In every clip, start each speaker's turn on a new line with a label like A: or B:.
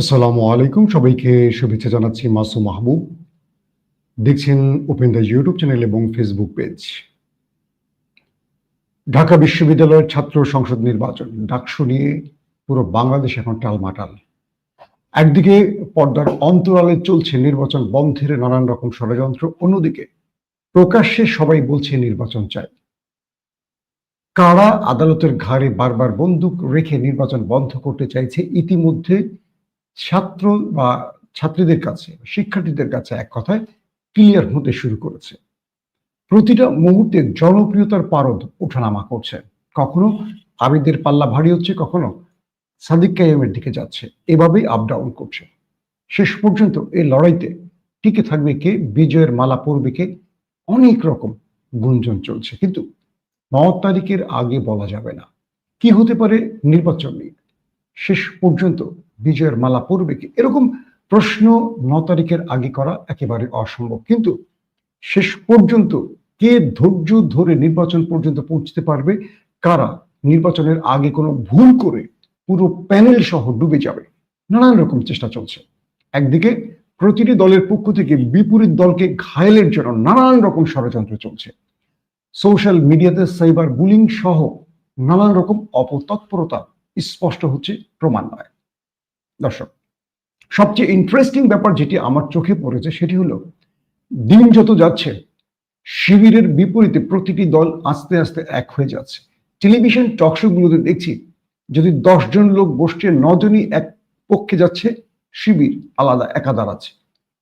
A: আসসালামু আলাইকুম। সবাইকে শুভেচ্ছা জানাচ্ছি মাসু মাহবুব। দেখছেন ওপেন দ্য ইউটিউব চ্যানেল এবং ফেসবুক পেজ। ঢাকা বিশ্ববিদ্যালয়ের ছাত্র সংসদ নির্বাচন, ডাকসু নিয়ে পুরো বাংলাদেশ এখন টালমাটাল। একদিকে পর্দার অন্তরালে চলছে নির্বাচন বন্ধের নানান রকম ষড়যন্ত্র, অন্যদিকে প্রকাশ্যে সবাই বলছে নির্বাচন চাই। কারা আদালতের ঘাড়ে বারবার বন্দুক রেখে নির্বাচন বন্ধ করতে চাইছে, ইতিমধ্যে ছাত্র বা ছাত্রীদের কাছে শিক্ষার্থীদের কাছে এক কথায় ক্লিয়ার হতে শুরু করেছে। প্রতিটা মুহূর্তে জনপ্রিয়তার পারদ ওঠানামা করছে। কখনো আবিদের পাল্লা ভারী হচ্ছে, কখনো সাদিক কাইমের দিকে যাচ্ছে। এভাবেই আপ ডাউন করছে। শেষ পর্যন্ত এই লড়াইতে টিকে থাকবে কে? বিজয়ের মালা পড়বে কে? অনেক রকম গুঞ্জন চলছে। কিন্তু ন তারিখের আগে বলা যাবে না। কি হতে পারে? নির্বাচন নিয়ে। শেষ পর্যন্ত বিজয়ের মালা পড়বে কি? এরকম প্রশ্ন ন তারিখের আগে করা একেবারে অসম্ভব। কিন্তু শেষ পর্যন্ত কে ধৈর্য ধরে নির্বাচন পর্যন্ত পৌঁছতে পারবে? কারা? নির্বাচনের আগে কোনো ভুল করে পুরো প্যানেল সহ ডুবে যাবে। নানান রকম চেষ্টা চলছে। একদিকে প্রতিটি দলের পক্ষ থেকে বিপরীত দলকে ঘায়েলের জন্য নানান রকম ষড়যন্ত্র চলছে। সোশ্যাল মিডিয়াতে সাইবার বুলিং সহ নানান রকম অপতৎপরতা স্পষ্ট হচ্ছে ক্রমান্বয়ে দর্শক, সবচেয়ে ইন্টারেস্টিং ব্যাপার যেটি আমার চোখে পড়েছে সেটি হলো, দিন যত যাচ্ছে, শিবিরের বিপরীতে প্রতিটি দল আস্তে আস্তে এক হয়ে যাচ্ছে। টেলিভিশন টকশোগুলোতে দেখছি, যদি দশজন লোক বসছে নজনই এক পক্ষে যাচ্ছে, শিবির আলাদা একা দাঁড়াচ্ছে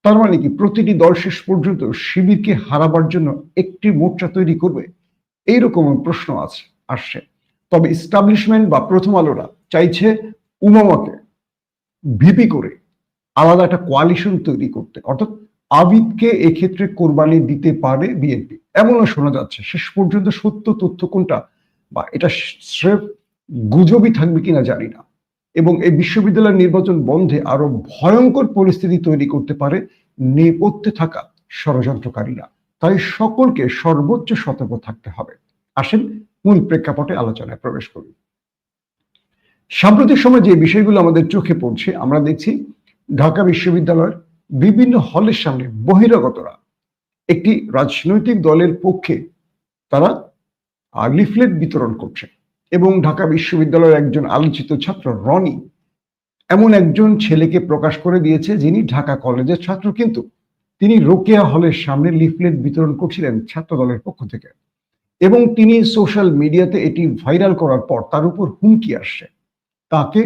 A: তার মানে কি, প্রতিটি দল শেষ পর্যন্ত শিবিরকে হারাবার জন্য একটি মোর্চা তৈরি করবে? এইরকম প্রশ্ন আছে, আসছে। তবে ইস্টাবলিশমেন্ট বা প্রথম আলোরা চাইছে উমামাকে ভিপি করে আলাদা একটা কোয়ালিশন তৈরি করতে। অর্থাৎ আবিদকে এক্ষেত্রে কোরবানি দিতে পারে বিএনপি। এমনও শোনা যাচ্ছে, শেষ পর্যন্ত সত্য তথ্য কোনটা বা এটা স্রেফ গুজবই থাকবে কিনা জানি না। এবং এই বিশ্ববিদ্যালয়ের নির্বাচন বন্ধে আরও ভয়ঙ্কর পরিস্থিতি তৈরি করতে পারে নেপথ্যে থাকা ষড়যন্ত্রকারীরা। তাই সকলকে সর্বোচ্চ সতর্ক থাকতে হবে। আসেন মূল প্রেক্ষাপটে আলোচনায় প্রবেশ করি সাম্প্রতিক সময় যে বিষয়গুলো আমাদের চোখে পড়ছে, আমরা দেখছি ঢাকা বিশ্ববিদ্যালয়ের বিভিন্ন হলের সামনে বহিরাগতরা একটি রাজনৈতিক দলের পক্ষে তারা লিফলেট বিতরণ করছে এবং ঢাকা বিশ্ববিদ্যালয়ের একজন আলোচিত ছাত্র রনি এমন একজন ছেলেকে প্রকাশ করে দিয়েছে যিনি ঢাকা কলেজের ছাত্র, কিন্তু তিনি রোকেয়া হলের সামনে লিফলেট বিতরণ করছিলেন ছাত্র দলের পক্ষ থেকে এবং তিনি সোশ্যাল মিডিয়াতে এটি ভাইরাল করার পর তার উপর হুমকি আসছে। তাকে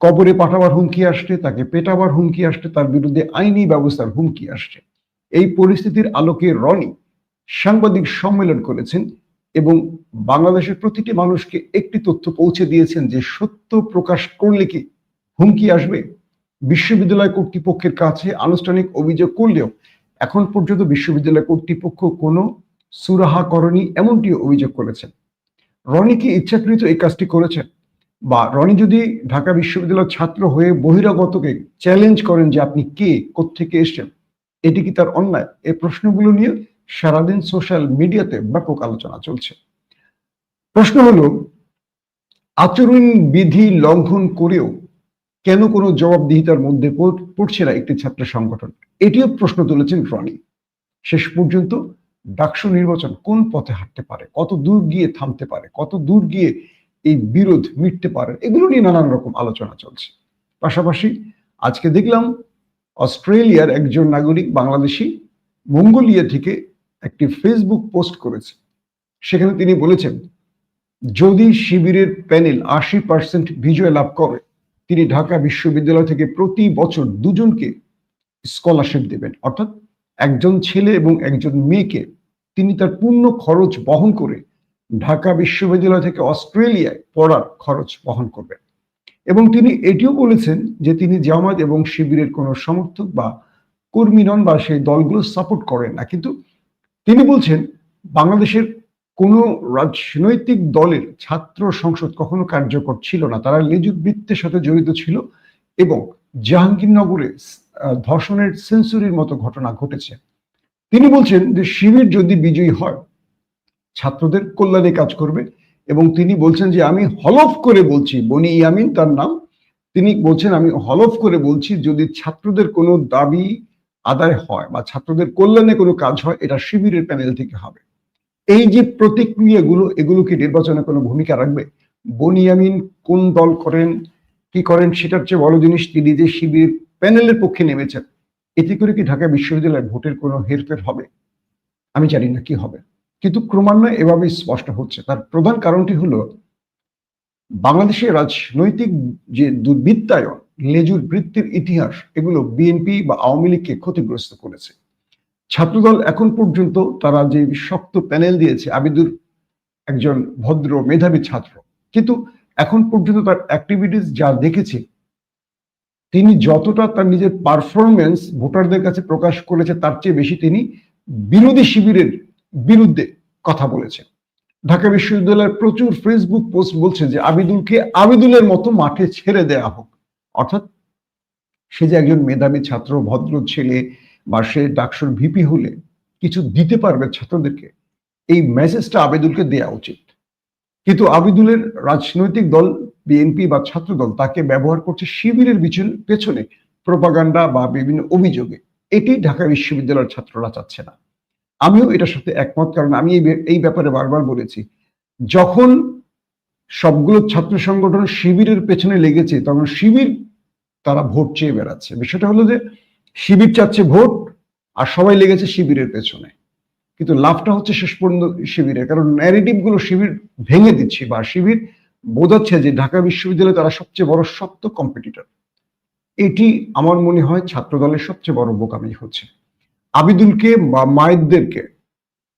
A: কবরে পাঠাবার হুমকি আসছে, তাকে পেটাবার হুমকি আসছে, তার বিরুদ্ধে আইনি ব্যবস্থার হুমকি আসছে। এই পরিস্থিতির আলোকে রনি সাংবাদিক সম্মেলন করেছেন এবং বাংলাদেশের প্রতিটি মানুষকে একটি তথ্য পৌঁছে দিয়েছেন যে সত্য প্রকাশ করলে কি হুমকি আসবে। বিশ্ববিদ্যালয় কর্তৃপক্ষের কাছে আনুষ্ঠানিক অভিযোগ করলেও এখন পর্যন্ত বিশ্ববিদ্যালয় কর্তৃপক্ষ কোনো সুরাহা করেনি এমনটি অভিযোগ করেছেন। রনি কি ইচ্ছাকৃত এই কাজটি করেছেন? বা রনি যদি ঢাকা বিশ্ববিদ্যালয়ের ছাত্র হয়ে বহিরাগতকে চ্যালেঞ্জ করেন যে আপনি কে কোথেকে এসছেন, এটি কি তার অন্যায়? এই প্রশ্নগুলো নিয়ে সারাদিন সোশ্যাল মিডিয়াতে ব্যাপক আলোচনা চলছে। প্রশ্ন হলো, আচরণ বিধি লঙ্ঘন করেও কেন কোনো জবাবদিহিতার মধ্যে পড়ছে না একটি ছাত্র সংগঠন? এটিও প্রশ্ন তুলেছেন রনি। শেষ পর্যন্ত ডাকসু নির্বাচন কোন পথে হাঁটতে পারে? কত দূর গিয়ে থামতে পারে? কত দূর গিয়ে এই বিরোধ মিটতে পারে। এগুলো নিয়ে নানান রকম আলোচনা চলছে। পাশাপাশি আজকে দেখলাম অস্ট্রেলিয়ার একজন নাগরিক বাংলাদেশি মঙ্গোলিয়া থেকে একটি ফেসবুক পোস্ট করেছে। সেখানে তিনি বলেছেন, যদি শিবিরের প্যানেল আশি পার্সেন্ট বিজয় লাভ করে, তিনি ঢাকা বিশ্ববিদ্যালয় থেকে প্রতি বছর দুজনকে স্কলারশিপ দেবেন। অর্থাৎ একজন ছেলে এবং একজন মেয়েকে তিনি তার পূর্ণ খরচ বহন করে ঢাকা বিশ্ববিদ্যালয় থেকে অস্ট্রেলিয়ায় পড়ার খরচ বহন করবেন। এবং তিনি এটিও বলেছেন যে তিনি জামাত এবং শিবিরের কোনো সমর্থক বা কর্মী নন বা সেই দলগুলো সাপোর্ট করেন না। কিন্তু তিনি বলছেন, বাংলাদেশের কোনো রাজনৈতিক দলের ছাত্র সংসদ কখনো কার্যকর ছিল না। তারা লেজুর বৃত্তের সাথে জড়িত ছিল এবং জাহাঙ্গীরনগরে ধর্ষণের সেঞ্চুরির মতো ঘটনা ঘটেছে। তিনি বলছেন যে শিবির যদি বিজয়ী হয় ছাত্রদের কল্যাণে কাজ করবে এবং তিনি বলছেন যে আমি হলফ করে বলছি, বনি ইয়ামিন তার নাম, তিনি বলছেন আমি হলফ করে বলছি যদি ছাত্রদের কোনো দাবি আদায় হয় বা ছাত্রদের কল্যাণে কোনো কাজ হয়, এটা শিবিরের প্যানেল থেকে হবে। এই যে প্রতিক্রিয়াগুলো, এগুলো কি নির্বাচনে কোনো ভূমিকা রাখবে? বনিয়ামিন কোন দল করেন, কি করেন, সেটার চেয়ে বড় জিনিস তিনি যে শিবির প্যানেলের পক্ষে নেমেছেন, এতে করে কি ঢাকা বিশ্ববিদ্যালয়ের ভোটের কোনো হেরফের হবে? আমি জানি না কি হবে। কিন্তু ক্রমান্বয়ে এভাবে স্পষ্ট হচ্ছে। তার প্রধান কারণটি হলো, বাংলাদেশের রাজনৈতিক যে দুর্বৃত্তায়ন, লেজুর বৃত্তির ইতিহাস, এগুলো বিএনপি বা আওয়ামী লীগকে ক্ষতিগ্রস্ত করেছে। ছাত্রদল এখন পর্যন্ত তারা যে শক্ত প্যানেল দিয়েছে, আবিদুর একজন ভদ্র মেধাবী ছাত্র, কিন্তু এখন পর্যন্ত তার অ্যাক্টিভিটিস যা দেখেছি, তিনি যতটা তার নিজের পারফরমেন্স ভোটারদের কাছে প্রকাশ করেছে, তার চেয়ে বেশি তিনি বিরোধী শিবিরের বিরুদ্ধে কথা বলেছেন ঢাকা বিশ্ববিদ্যালয়ের প্রচুর ফেসবুক পোস্ট বলছে যে, আবিদুলকে আবিদুলের মতো মাঠে ছেড়ে দেয়া হোক। অর্থাৎ সে যে একজন মেধাবী ছাত্র, ভদ্র ছেলে বা সে ডাকসুর ভিপি হলে কিছু দিতে পারবে ছাত্রদেরকে, এই মেসেজটা আবেদুলকে দেয়া উচিত। কিন্তু আবিদুলের রাজনৈতিক দল বিএনপি বা ছাত্র দল তাকে ব্যবহার করছে শিবিরের পেছনে প্রপাগান্ডা বা বিভিন্ন অভিযোগে। এটি ঢাকা বিশ্ববিদ্যালয়ের ছাত্ররা চাচ্ছে না। আমিও এটার সাথে একমত, কারণ আমি এই ব্যাপারে বারবার বলেছি। যখন সবগুলো ছাত্র সংগঠন শিবিরের পেছনে লেগেছে, তখন শিবির তারা ভোট চেয়ে বেড়াচ্ছে। বিষয়টা হলো যে, শিবির চাচ্ছে ভোট আর সবাই লেগেছে শিবিরের পেছনে। কিন্তু লাভটা হচ্ছে শেষ পর্যন্ত শিবিরের, কারণ ন্যারেটিভগুলো শিবির ভেঙে দিচ্ছে বা শিবির বোঝাচ্ছে যে, ঢাকা বিশ্ববিদ্যালয়ে তারা সবচেয়ে বড় শক্ত কম্পিটিটর এটি আমার মনে হয় ছাত্র দলের সবচেয়ে বড় বোকামি হচ্ছে। আবিদুলকে বা মায়েরদেরকে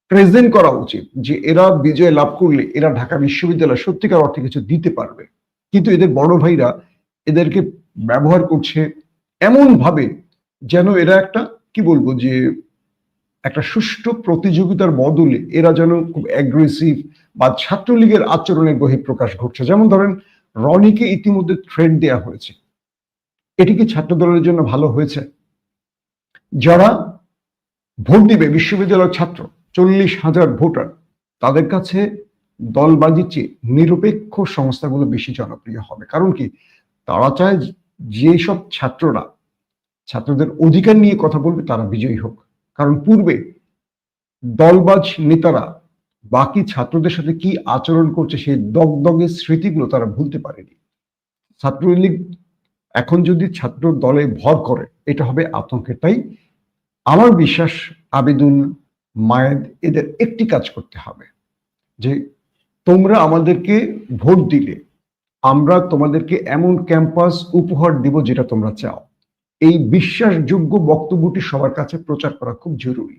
A: প্রেজেন্ট করা উচিত যে এরা বিজয় লাভ করলে এরা ঢাকা বিশ্ববিদ্যালয় সত্যিকার অর্থে কিছু দিতে পারবে। কিন্তু এদের বড় ভাইরা এদেরকে ব্যবহার করছে এমন ভাবে যেন এরা একটা, কি বলব, যে একটা সুষ্ঠু প্রতিযোগিতার বদলে এরা যেন খুব অ্যাগ্রেসিভ বা ছাত্রলীগের আচরণের বহিঃপ্রকাশ ঘটছে। যেমন ধরেন, রনিকে ইতিমধ্যে থ্রেড দেয়া হয়েছে। এটি কি ছাত্র দলের জন্য ভালো হয়েছে? যারা ভোট দিবে বিশ্ববিদ্যালয়ের ছাত্র, চল্লিশ হাজার ভোটার। তাদের কাছে দলবাজির চেয়ে নিরপেক্ষ সংস্থাগুলো বেশি জনপ্রিয় হবে। কারণ কি? তারা চায় যেসব ছাত্ররা ছাত্রদের অধিকার নিয়ে কথা বলবে, তারা বিজয়ী হোক। কারণ পূর্বে দলবাজ নেতারা বাকি ছাত্রদের সাথে কি আচরণ করছে, সেই দগদগের স্মৃতিগুলো তারা ভুলতে পারেনি। ছাত্রলীগ এখন যদি ছাত্র দলে ভর করে, এটা হবে আতঙ্কের তাই আমার বিশ্বাস আবেদুল মায়েদ এদের একটি কাজ করতে হবে, যে তোমরা আমাদেরকে ভোট দিলে, আমরা তোমাদেরকে এমন ক্যাম্পাস উপহার দিব যেটা তোমরা চাও। এই বিশ্বাসযোগ্য বক্তব্যটি সবার কাছে প্রচার করা খুব জরুরি।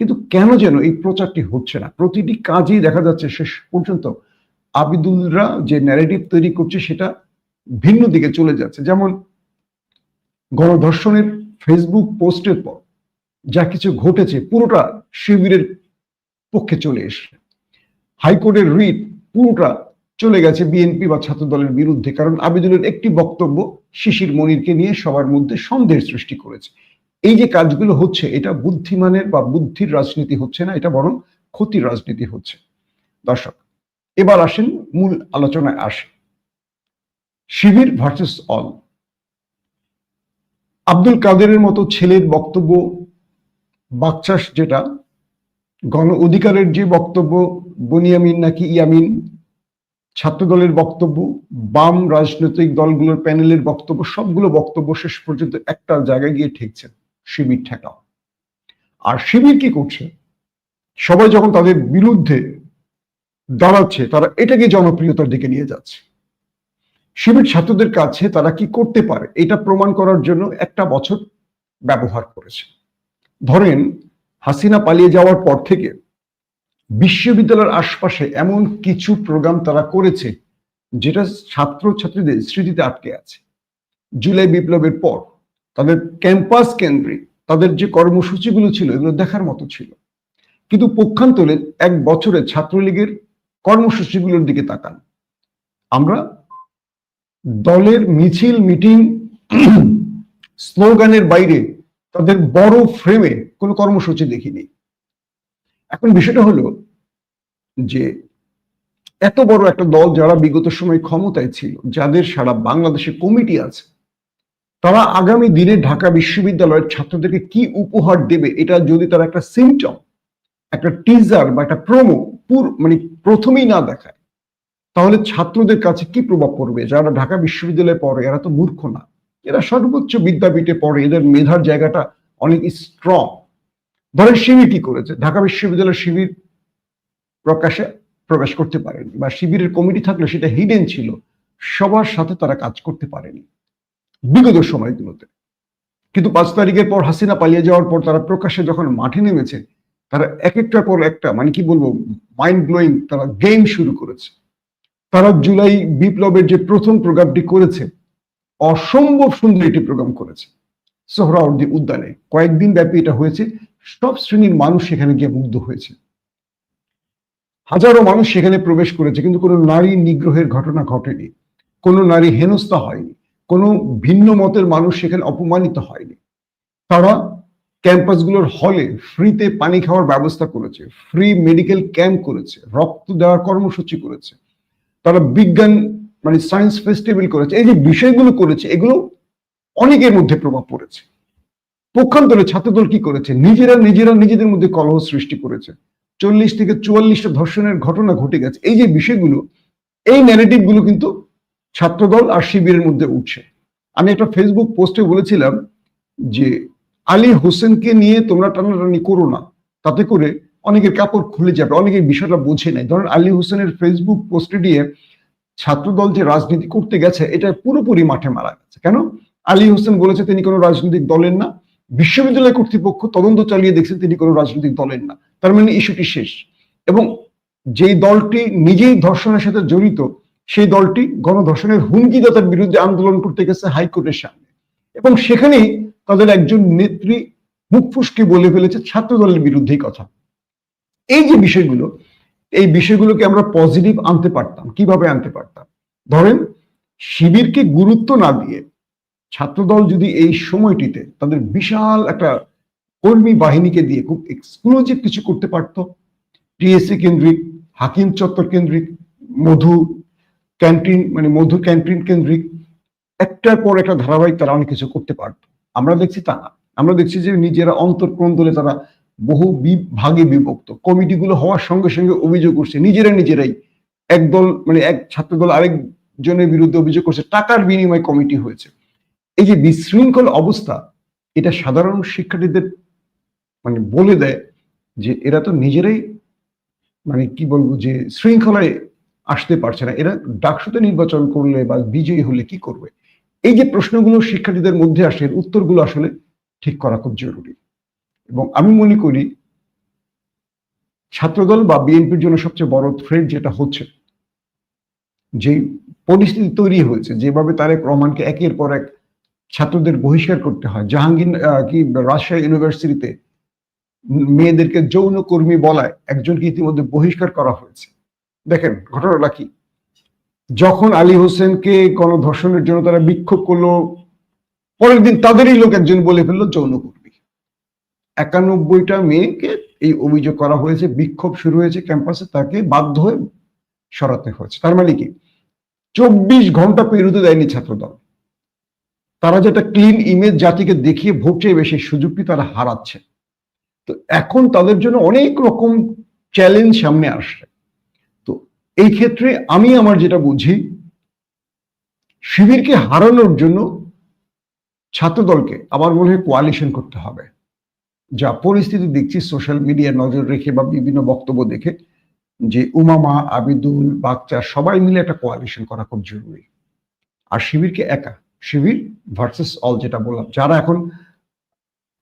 A: কিন্তু কেন যেন এই প্রচারটি হচ্ছে না? প্রতিটি কাজেই দেখা যাচ্ছে শেষ পর্যন্ত আবিদুলরা যে ন্যারেটিভ তৈরি করছে সেটা ভিন্ন দিকে চলে যাচ্ছে। যেমন গণধর্ষণের ফেসবুক পোস্টের পর যা কিছু ঘটেছে, পুরোটা শিবিরের পক্ষে চলে এসে। হাইকোর্টের রিট পুরোটা চলে গেছে বিএনপি বা ছাত্র দলের বিরুদ্ধে, কারণ আবেদনের একটি বক্তব্য শিশির মনিরকে নিয়ে সবার মধ্যে সন্দেহের সৃষ্টি করেছে। এই যে কাজগুলো হচ্ছে, এটা বুদ্ধিমানের বা বুদ্ধির রাজনীতি হচ্ছে না, এটা বরং ক্ষতির রাজনীতি হচ্ছে। দর্শক, এবার আসেন মূল আলোচনায় আসে। শিবির ভার্সেস অল। আব্দুল কাদেরের মতো ছেলের বক্তব্য বাকচাস যেটা, গণ অধিকারের যে বক্তব্য, বনিয়ামিন নাকি ইয়ামিন ছাত্র দলের বক্তব্য, বাম রাজনৈতিক দলগুলোর প্যানেলের বক্তব্য, সবগুলো বক্তব্য শেষ পর্যন্ত একটা জায়গায় গিয়ে ঠেকছে শিবির ঠেকাও। আর শিবির কি করছে? সবাই যখন তাদের বিরুদ্ধে দাঁড়াচ্ছে, তারা এটাকে জনপ্রিয়তার দিকে নিয়ে যাচ্ছে। শিবির ছাত্রদের কাছে তারা কি করতে পারে, এটা প্রমাণ করার জন্য একটা বছর ব্যবহার করেছে। ধরেন হাসিনা পালিয়ে যাওয়ার পর থেকে বিশ্ববিদ্যালয়ের আশপাশে এমন কিছু প্রোগ্রাম তারা করেছে, যেটা ছাত্র ছাত্রীদের স্মৃতিতে আটকে আছে। জুলাই বিপ্লবের পর তাদের ক্যাম্পাস কেন্দ্রিক তাদের যে কর্মসূচিগুলো ছিল, এগুলো দেখার মতো ছিল। কিন্তু পক্ষান্তরে এক বছরে ছাত্রলীগের কর্মসূচিগুলোর দিকে তাকান। আমরা দলের মিছিল, মিটিং, স্লোগানের বাইরে তাদের বড় ফ্রেমে কোনো কর্মসূচি দেখিনি। এখন বিষয়টা হলো যে এত বড় একটা দল যারা বিগত সময় ক্ষমতায় ছিল, যাদের সারা বাংলাদেশে কমিটি আছে, তারা আগামী দিনে ঢাকা বিশ্ববিদ্যালয়ের ছাত্রদেরকে কি উপহার দেবে, এটা যদি তারা একটা সিমটম একটা টিজার বা একটা প্রোমো পুর মানে প্রথমেই না দেখায়, তাহলে ছাত্রদের কাছে কি প্রভাব পড়বে? যারা ঢাকা বিশ্ববিদ্যালয়ে পড়ে, এরা তো মূর্খ না। এরা সর্বোচ্চ বিদ্যাপীঠে পড়ে, এদের মেধার জায়গাটা অনেক স্ট্রং ধরেন শিবির কি করেছে, ঢাকা বিশ্ববিদ্যালয়ের শিবির প্রকাশে প্রবেশ করতে পারেনি বা শিবিরের কমিটি থাকলে সেটা হিডেন ছিল, সবার সাথে তারা কাজ করতে পারেনি বিগত সময়গুলোতে। কিন্তু পাঁচ তারিখের পর হাসিনা পালিয়ে যাওয়ার পর তারা প্রকাশ্যে যখন মাঠে নেমেছে, তারা এক একটার পর একটা মানে কি বলব মাইন্ড ব্লোয়িং তারা গেম শুরু করেছে। তারা জুলাই বিপ্লবের যে প্রথম প্রোগ্রামটি করেছে অসম্ভব সুন্দর একটি প্রোগ্রাম করেছে। সোহরাওয়ার্দী উদ্যানে। কয়েকদিন ব্যাপী এটা হয়েছে। সব শ্রেণির মানুষ সেখানে গিয়ে মুগ্ধ হয়েছে। হাজারো মানুষ সেখানে প্রবেশ করেছে, কিন্তু কোনো নারী নিগ্রহের ঘটনা ঘটেনি। কোনো নারী হেনস্থা হয়নি। কোনো ভিন্ন মতের মানুষ সেখানে অপমানিত হয়নি। তারা ক্যাম্পাসগুলোর হলে ফ্রিতে পানি খাওয়ার ব্যবস্থা করেছে, ফ্রি মেডিকেল ক্যাম্প করেছে, রক্ত দেওয়ার কর্মসূচি করেছে। তারা বিজ্ঞান মানে সায়েন্স ফেস্টিভ্যাল করেছে, এই যে বিষয়গুলো করেছে, এগুলো অনেকের মধ্যে প্রভাব পড়েছে। পক্ষান্তরে ছাত্রদল কি করেছে? নিজেরা নিজেরা নিজেদের মধ্যে কলহ সৃষ্টি করেছে। চল্লিশ থেকে চুয়াল্লিশটা ধর্ষণের ঘটনা ঘটে গেছে। এই যে বিষয়গুলো, এই ন্যারেটিভগুলো কিন্তু ছাত্রদল আর শিবিরের মধ্যে উঠছে। আমি একটা ফেসবুক পোস্টে বলেছিলাম যে, আলী হোসেনকে নিয়ে তোমরা টানাটানি করো না। তাতে করে অনেকের কাপড় খুলে যাবে, অনেকের বিষয়টা বোঝে নাই। ধরেন আলী হোসেনের ফেসবুক পোস্টে দিয়ে ছাত্রদল যে রাজনীতি করতে গেছে, এটা পুরোপুরি মাঠে মারা গেছে। কেন? আলী হোসেন বলেছে তিনি কোনো রাজনৈতিক দলের না। বিশ্ববিদ্যালয় কর্তৃপক্ষ তদন্ত চালিয়ে দেখছেন তিনি কোনো রাজনৈতিক দলের না। তার মানে ইস্যুটি শেষ। এবং যেই দলটি নিজেই ধর্ষণের সাথে জড়িত, সেই দলটি গণধর্ষণের হুমকিদাতার বিরুদ্ধে আন্দোলন করতে গেছে হাইকোর্টের সামনে। এবং সেখানেই তাদের একজন নেত্রী মুখ ফুসকে বলে ফেলেছে ছাত্র দলের বিরুদ্ধেই কথা। এই যে বিষয়গুলো এই বিষয়গুলোকে আমরা পজিটিভ আনতে পারতাম। কীভাবে আনতে পারতাম? ধরেন, শিবিরকে গুরুত্ব না দিয়ে ছাত্রদল যদি এই সময়টিতে তাদের বিশাল একটা কর্মী বাহিনীকে দিয়ে খুব এক্সক্লুসিভ কিছু করতে পারত, টিএসসি কেন্দ্রিক, হাকিম চত্বর কেন্দ্রিক, মধু ক্যান্টিন মানে মধু ক্যান্টিন কেন্দ্রিক, একটার পর একটা ধারাবাহিক তারা অনেক কিছু করতে পারত। আমরা দেখছি তা না। আমরা দেখছি যে নিজেরা অন্তর্ক্রন্দলে তারা বহু ভাগে বিভক্ত। কমিটিগুলো হওয়ার সঙ্গে সঙ্গে অভিযোগ করছে, নিজেরা নিজেরাই। একদল মানে এক ছাত্রদল আরেকজনের বিরুদ্ধে অভিযোগ করছে, টাকার বিনিময় কমিটি হয়েছে। এই যে বিশৃঙ্খল অবস্থা, এটা সাধারণ শিক্ষার্থীদের মানে বলে দেয় যে এরা তো নিজেরাই মানে কি বলব, যে শৃঙ্খলায় আসতে পারছে না। এরা ডাকসুতে নির্বাচন করলে বা বিজয়ী হলে কি করবে? এই যে প্রশ্নগুলো শিক্ষার্থীদের মধ্যে আসে উত্তরগুলো আসলে ঠিক করা খুব জরুরি। এবং আমি মনে করি ছাত্রদল বা বিএনপির জন্য সবচেয়ে বড় থ্রেড যেটা হচ্ছে, যে পরিস্থিতি তৈরি হয়েছে, যেভাবে তারেক রহমানকে একের পর এক ছাত্রদের বহিষ্কার করতে হয়। জাহাঙ্গীর কি, রাজশাহী ইউনিভার্সিটিতে মেয়েদেরকে যৌন কর্মী বলায় একজনকে ইতিমধ্যে বহিষ্কার করা হয়েছে। দেখেন, ঘটনাটা কি? যখন আলী হোসেনকে গণধর্ষণের জন্য তারা বিক্ষোভ করল, পরের দিন তাদেরই লোক একজন বলে ফেলল যৌনকর্মী একানব্বইটা মেয়েকে এই অভিযোগ করা হয়েছে, বিক্ষোভ শুরু হয়েছে ক্যাম্পাসে, তাকে বাধ্য হয়ে সরাতে হয়েছে। তার মানে কি? চব্বিশ ঘণ্টা পেরোতে দেয়নি ছাত্রদল। তারা যেটা ক্লিন ইমেজ জাতিকে দেখিয়ে ভোট চাইবে, সেই সুযোগটি তারা হারাচ্ছে। তো এখন তাদের জন্য অনেক রকম চ্যালেঞ্জ সামনে আসছে। তো এই ক্ষেত্রে আমি আমার যেটা বুঝি, শিবিরকে হারানোর জন্য ছাত্রদলকে আমার মনে হয় কোয়ালিশন করতে হবে। যা পরিস্থিতি দেখছি সোশ্যাল মিডিয়া নজর রেখে বা বিভিন্ন বক্তব্য দেখে, যে উমামা, আবিদুল বাচ্চা সবাই মিলে একটা কোয়ালিশন করা খুব জরুরি। আর শিবিরকে একা, শিবির ভার্সেস অল যেটা বললাম, যারা এখন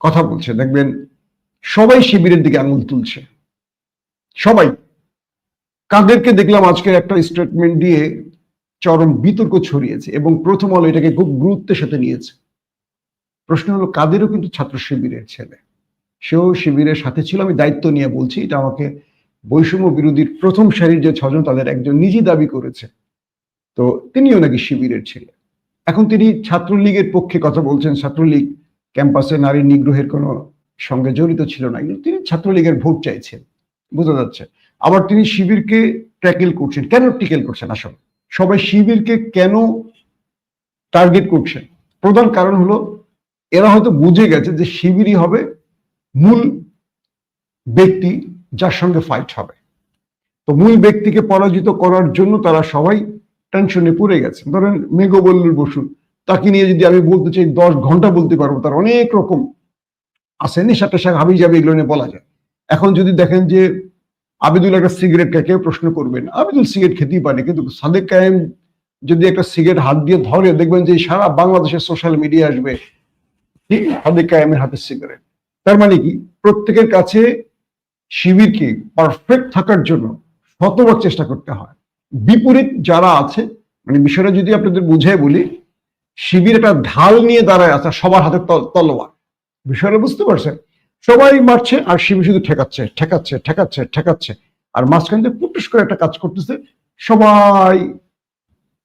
A: কথা বলছে, দেখবেন সবাই শিবিরের দিকে আঙুল তুলছে। সবাই। কাদেরকে দেখলাম আজকে একটা স্টেটমেন্ট দিয়ে চরম বিতর্ক ছড়িয়েছে এবং প্রথম আলো এটাকে খুব গুরুত্বের সাথে নিয়েছে। প্রশ্ন হলো, কাদেরও কিন্তু ছাত্র শিবিরের ছেলে? সেও শিবিরের সাথে ছিল, আমি দায়িত্ব নিয়ে বলছি, এটা আমাকে বৈষম্য বিরোধীর প্রথম সারির যে ছজন, তাদের একজন নিজে দাবি করেছে। তো তিনিও নাকি শিবিরের ছিলেন এখন তিনি ছাত্রলীগের পক্ষে কথা বলছেন, ছাত্রলীগ ক্যাম্পাসে নারী নিগ্রহের কোনো সঙ্গে জড়িত ছিল না, কিন্তু তিনি ছাত্রলীগের ভোট চাইছেন, বোঝা যাচ্ছে। আবার তিনি শিবিরকে ট্যাকেল করছেন, কেন টিকেল করছেন? আসলে সবাই শিবিরকে কেন টার্গেট করছেন? প্রধান কারণ হলো, এরা হয়তো বুঝে গেছে যে শিবিরই হবে মূল ব্যক্তি যার সঙ্গে ফাইট হবে। তো মূল ব্যক্তিকে পরাজিত করার জন্য তারা সবাই টেনশনে পড়ে গেছে। ধরেন মেঘবল্লুর বসু, তাকে নিয়ে যদি আমি বলতে চাই দশ ঘণ্টা বলতে পারব, তার অনেক রকম আছে, নেশা টেশা হাবি যাবে এগুলো নিয়ে বলা যায়। এখন যদি দেখেন যে আবিদুল একটা সিগারেট কে কেউ প্রশ্ন করবেন আবিদুল সিগারেট খেতেই পারে, কিন্তু সাদেক কায়েম যদি একটা সিগারেট হাত দিয়ে ধরে, দেখবেন যে সারা বাংলাদেশের সোশ্যাল মিডিয়া আসবে, ঠিক সাদেক কায়েমের হাতে সিগারেট তার মানে কি? প্রত্যেকের কাছে শিবিরকে পারফেক্ট থাকার জন্য শতবার চেষ্টা করতে হয়। বিপরীত যারা আছে মানে বিষয়টা যদি আপনাদের বুঝাই বলি, শিবির একটা ঢাল নিয়ে দাঁড়ায় আছে, সবার হাতে তলোয়ার। বিষয়টা বুঝতে পারছেন? সবাই মারছে আর শিবির শুধু ঠেকাচ্ছে ঠেকাচ্ছে ঠেকাচ্ছে ঠেকাচ্ছে। আর মাঝখান থেকে পুটুস করে একটা কাজ করতেছে, সবাই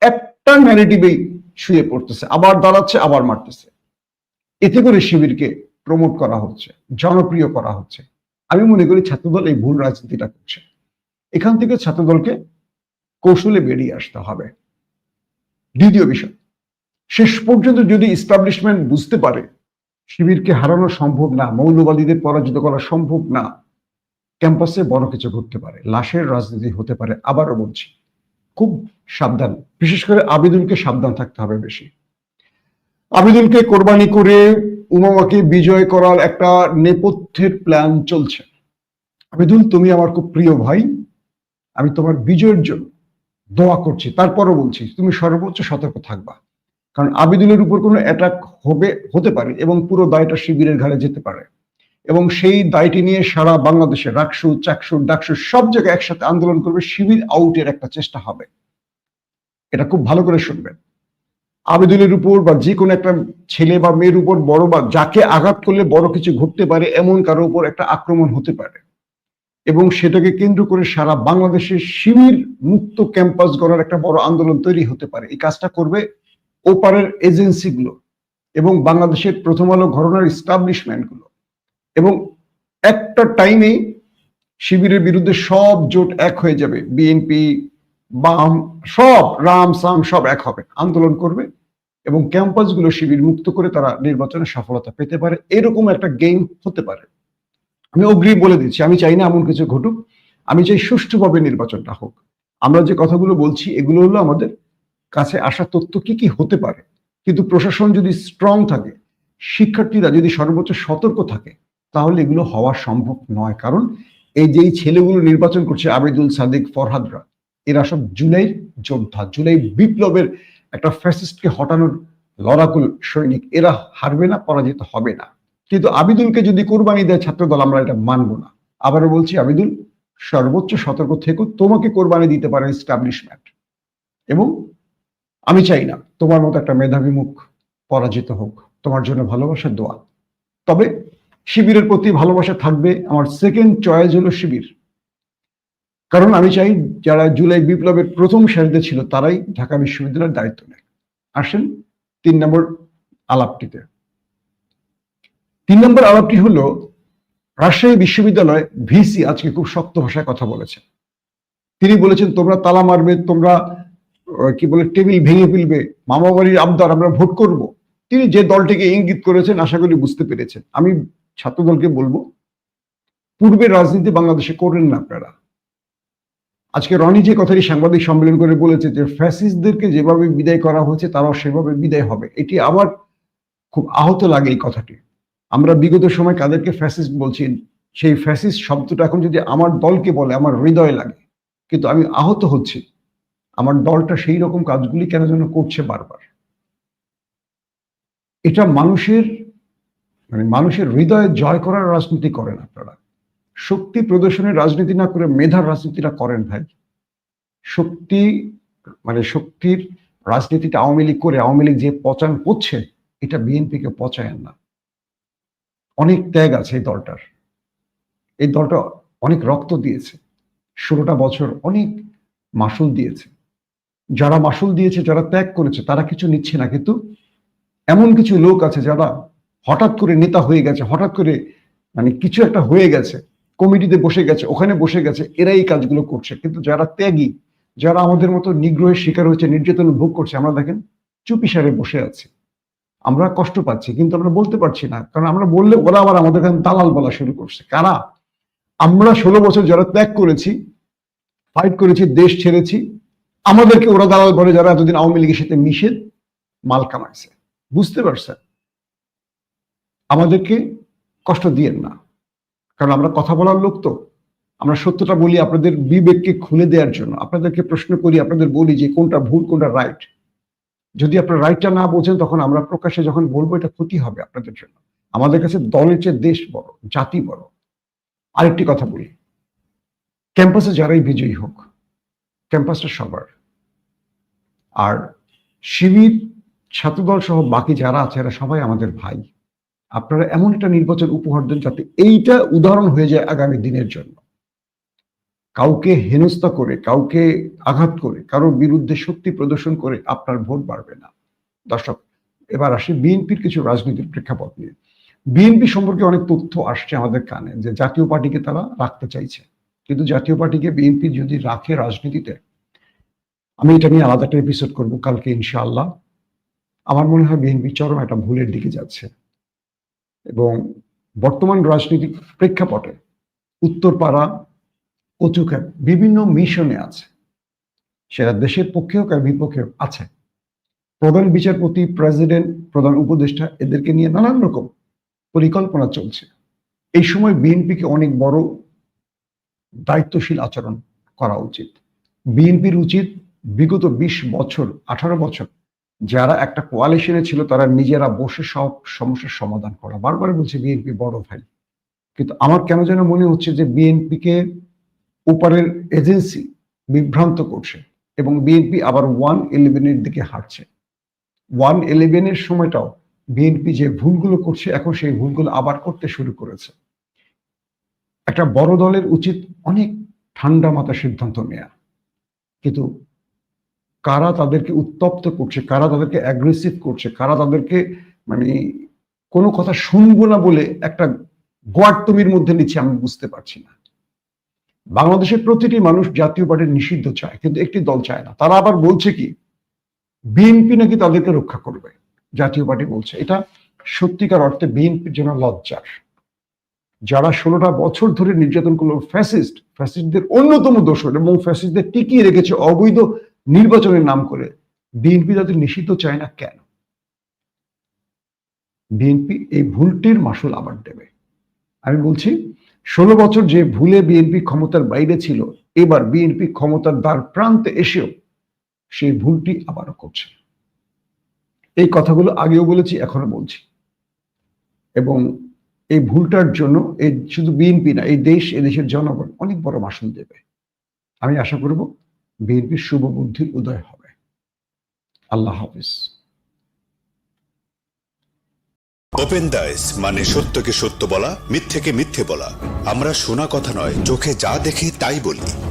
A: একটা ন্যারেটিভেই শুয়ে পড়তেছে। আবার দাঁড়াচ্ছে, আবার মারতেছে। এতে করে শিবিরকে প্রমোট করা হচ্ছে, জনপ্রিয় করা হচ্ছে। আমি মনে করি ছাত্রদল এই ভুল রাজনীতিটা করছে। এখান থেকে ছাত্রদলকে কৌশলে বেরিয়ে আসতে হবে। দ্বিতীয় বিষয়, শেষ পর্যন্ত যদি ইস্টাবলিশমেন্ট বুঝতে পারে শিবিরকে হারানো সম্ভব না, মৌলবাদীদের পরাজিত করা সম্ভব না, ক্যাম্পাসে বড় কিছু ঘটতে পারে, লাশের রাজনীতি হতে পারে, আবারও বলছি, খুব সাবধান। বিশেষ করে আবেদনকে সাবধান থাকতে হবে বেশি। আবেদনকে কোরবানি করে উমামাকে বিজয় করার একটা নেপথ্যের প্ল্যান চলছে। আবেদুল তুমি আমার খুব প্রিয় ভাই, আমি তোমার বিজয়ের জন্য দোয়া করছি। তারপরও বলছি, তুমি সর্বোচ্চ সতর্ক থাকবা। কারণ আবিদুলের উপর কোনো অ্যাটাক হবে, হতে পারে এবং পুরো দায়টা শিবিরের ঘাড়ে যেতে পারে। এবং সেই দায়টি নিয়ে সারা বাংলাদেশে রাকসু চাকসু ডাকসু সব জায়গায় একসাথে আন্দোলন করবে, শিবির আউটের একটা চেষ্টা হবে। এটা খুব ভালো করে শুনবেন। আবেদুলের উপর বা যে কোনো একটা ছেলে বা মেয়ের উপর বড় বা যাকে আঘাত করলে বড় কিছু ঘটতে পারে, এমন কারও উপর একটা আক্রমণ হতে পারে। এবং সেটাকে কেন্দ্র করে সারা বাংলাদেশে শিবির মুক্ত ক্যাম্পাস গড়ার একটা বড় আন্দোলন তৈরি হতে পারে। এই কাজটা করবে ওপারের এজেন্সিগুলো এবং বাংলাদেশের প্রথম আলো ঘটনার ইস্টাবলিশমেন্টগুলো এবং একটা টাইমে শিবিরের বিরুদ্ধে সব জোট এক হয়ে যাবে। বিএনপি, বাম, সব রাম, সাম, সব এক হবে। আন্দোলন করবে। এবং ক্যাম্পাসগুলো শিবির মুক্ত করে তারা নির্বাচনে সফলতা পেতে পারে। এরকম একটা গেম হতে পারে। আমি অগ্রিম বলে দিচ্ছি, আমি চাই না এমন কিছু ঘটুক। আমি চাই সুষ্ঠুভাবে নির্বাচনটা হোক। আমরা যে কথাগুলো বলছি, এগুলো হলো আমাদের কাছে আসা তথ্য কি কি হতে পারে। কিন্তু প্রশাসন যদি স্ট্রং থাকে, শিক্ষার্থীরা যদি সর্বোচ্চ সতর্ক থাকে, তাহলে এগুলো হওয়া সম্ভব নয়। কারণ এই যেই ছেলেগুলো নির্বাচন করছে, আবিদুল সাদিক, ফরহাদরা, এরা সব জুলাই যোদ্ধা, জুলাই বিপ্লবের একটা ফ্যাসিস্টকে হটানোর লড়াকুল সৈনিক, এরা হারবে না, পরাজিত হবে না। কিন্তু আবিদুলকে যদি কোরবানি দেয় ছাত্রদল, আমরা এটা মানবো না। আবারও বলছি, আবিদুল, সর্বোচ্চ সতর্ক থেকেও তোমাকে কোরবানি দিতে পারে এস্টাবলিশমেন্ট এবং আমি চাই না, তোমার মতো একটা মেধাবী মুখ পরাজিত হোক। তোমার জন্য ভালোবাসার দোয়া। তবে শিবিরের প্রতি ভালোবাসা থাকবে। আমার সেকেন্ড চয়েস হলো শিবির। কারণ আমি চাই যারা জুলাই বিপ্লবের প্রথম সারিতে ছিল, তারাই ঢাকা বিশ্ববিদ্যালয়ের দায়িত্ব নেয়। আসেন তিন নম্বর আলাপটিতে। তিন নম্বর আলাপটি হলো, রাজশাহী বিশ্ববিদ্যালয় ভিসি আজকে খুব শক্ত ভাষায় কথা বলেছেন তিনি বলেছেন, তোমরা তালা মারবে, তোমরা কি বলে, টেবিল ভেঙে ফেলবে মামা বাড়ির আবদার আমরা ভোট করব। তিনি যে দলটিকে ইঙ্গিত করেছেন, আশা করি বুঝতে পেরেছেন। আমি ছাত্রদলকে বলব, পূর্বের রাজনীতি বাংলাদেশে করেন না আপনারা। আজকে রনি যে কথাটি সাংবাদিক সম্মেলন করে বলেছে যে ফ্যাসিস্টদেরকে যেভাবে বিদায় করা হয়েছে, তারাও সেভাবে বিদায় হবে। এটি আবার খুব আহত লাগে এই কথাটি। আমরা বিগত সময় কাদেরকে ফ্যাসিস্ট বলছি, সেই ফ্যাসিস্ট শব্দটা এখন যদি আমার দলকে বলে, আমার হৃদয় লাগে। কিন্তু আমি আহত হচ্ছি। আমার দলটা সেই রকম কাজগুলি কেন যেন করছে বারবার? এটা মানুষের মানে মানুষের হৃদয়ে জয় করার রাজনীতি করেন আপনারা। শক্তি প্রদর্শনের রাজনীতি না করে মেধার রাজনীতিটা করেন ভাই। শক্তি মানে শক্তির রাজনীতিটা আওয়ামী লীগ করে আওয়ামী লীগ যে পচান করছে, এটা বিএনপিকে পচায়েন না। অনেক ত্যাগ আছে এই দলটার। এই দলটা অনেক রক্ত দিয়েছে। ষোলোটা বছর অনেক মাসুল দিয়েছে। যারা মাসুল দিয়েছে, যারা ত্যাগ করেছে, তারা কিছু নিচ্ছে না। কিন্তু এমন কিছু লোক আছে যারা হঠাৎ করে নেতা হয়ে গেছে, হঠাৎ করে মানে কিছু একটা হয়ে গেছে। কমিটিতে বসে গেছে, ওখানে বসে গেছে, এরা এই কাজগুলো করছে। কিন্তু যারা ত্যাগী, যারা আমাদের মতো নিগ্রহের শিকার হয়েছে নির্যাতন ভোগ করছে, আমরা দেখেন চুপিসারে বসে আছি। আমরা কষ্ট পাচ্ছি, কিন্তু আমরা বলতে পারছি না, কারণ আমরা বললে ওরা আবার আমাদের কাছে দালাল বলা শুরু করছে। কারা? আমরা ষোলো বছর যারা ত্যাগ করেছি ফাইট করেছি, দেশ ছেড়েছি, আমাদেরকে ওরা দালাল বলে যারা এতদিন আওয়ামী লীগের সাথে মিশে মাল কামাইছে। বুঝতে পারছেন? আমাদেরকে কষ্ট দিয়েন না। কারণ আমরা কথা বলার লোক তো। আমরা সত্যটা বলি আপনাদের বিবেককে খুলে দেওয়ার জন্য। আপনাদেরকে প্রশ্ন করি, আপনাদের বলি যে কোনটা ভুল, কোনটা রাইট যদি আপনার রাইটটা না বোঝেন, তখন আমরা প্রকাশ্যে যখন বলব, এটা ক্ষতি হবে আপনাদের জন্য। আমাদের কাছে দলের চেয়ে দেশ বড়, জাতি বড়। আরেকটি কথা বলি। ক্যাম্পাসে যারাই বিজয়ী হোক, ক্যাম্পাসটা সবার। আর শিবির, ছাত্রদল সহ বাকি যারা আছে, এরা সবাই আমাদের ভাই। আপনারা এমন একটা নির্বাচন উপহার দেন যাতে এইটা উদাহরণ হয়ে যায় আগামী দিনের জন্য। কাউকে হেনস্থা করে, কাউকে আঘাত করে, কারোর বিরুদ্ধে শক্তি প্রদর্শন করে আপনার ভোট বাড়বে না। দর্শক, এবার আসে বিএনপির কিছু রাজনৈতিক প্রেক্ষাপট নিয়ে। বিএনপি সম্পর্কে অনেক তথ্য আসছে আমাদের কানে যে জাতীয় পার্টিকে তারা রাখতে চাইছে। কিন্তু জাতীয় পার্টিকে বিএনপি যদি রাখে রাজনীতিতে, আমি এটা নিয়ে আলাদা একটা এপিসোড করব কালকে ইনশাআল্লাহ। আমার মনে হয় বিএনপি চরম একটা ভুলের দিকে যাচ্ছে। এবং বর্তমান রাজনৈতিক প্রেক্ষাপটে উত্তরপাড়া কচুখ্যাপ বিভিন্ন মিশনে আছে। সেটা দেশের পক্ষে হোক আর বিপক্ষে আছে। প্রধান বিচারপতি, প্রেসিডেন্ট, প্রধান উপদেষ্টা এদেরকে নিয়ে নানান রকম পরিকল্পনা চলছে। এই সময় বিএনপিকে অনেক বড় দায়িত্বশীল আচরণ করা উচিত। বিএনপির উচিত বিগত বিশ বছর, আঠারো বছর যারা একটা কোয়ালিশনে ছিল, তারা নিজেরা বসে সব সমস্যার সমাধান করা। বারবার বলছে বিএনপি বড় ভাই। কিন্তু আমার কেন যেন মনে হচ্ছে যে বিএনপিকে উপরের এজেন্সি বিভ্রান্ত করছে এবং বিএনপি আবার ওয়ান ইলেভেনের দিকে হাঁটছে। ওয়ান ইলেভেনের সময়টাও বিএনপি যে ভুলগুলো করছে, এখন সেই ভুলগুলো আবার করতে শুরু করেছে। একটা বড় দলের উচিত অনেক ঠান্ডা মাথা সিদ্ধান্ত নেয়া। কিন্তু কারা তাদেরকে উত্তপ্ত করছে, কারা তাদেরকে অ্যাগ্রেসিভ করছে, কারা তাদেরকে মানে কোনো কথা শুনব না বলে একটা গোয়ার্তমির মধ্যে নিচ্ছে, আমি বুঝতে পারছি না। বাংলাদেশের প্রতিটি মানুষ জাতীয় পার্টির নিষিদ্ধ চায়, কিন্তু একটি দল চায় না। তারা আবার বলছে কি বিএনপি নাকি তাদেরকে রক্ষা করবে, জাতীয় পার্টি বলছে। এটা সত্যিকার অর্থে বিএনপির জন্য লজ্জার। যারা ষোলোটা বছর ধরে নির্যাতন করল ফ্যাসিস্ট ফ্যাসিস্টদের অন্যতম দোষর এবং ফ্যাসিস্টদের টিকিয়ে রেখেছে অবৈধ নির্বাচনের নাম করে বিএনপি তাদের নিষিদ্ধ চায় না কেন? বিএনপি এই ভুলটির মাসুল আবার দেবে। আমি বলছি, ষোলো বছর যে ভুলে বিএনপি ক্ষমতার বাইরে ছিল, এবার বিএনপি ক্ষমতার দ্বার প্রান্তে এসেও সেই ভুলটি আবারও করছে। এই কথাগুলো আগেও বলেছি এখনও বলছি। এবং এই ভুলটার জন্য এই শুধু বিএনপি না, এই দেশ, এদেশের জনগণ অনেক বড় মাসুল দেবে। আমি আশা করব বিএনপির শুভ বুদ্ধির উদয় হবে। আল্লাহ হাফিজ।
B: ওপেন দাইস মানে সত্যকে সত্য বলা, মিথ্যেকে মিথ্যে বলা। আমরা শোনা কথা নয়, চোখে যা দেখি তাই বলি।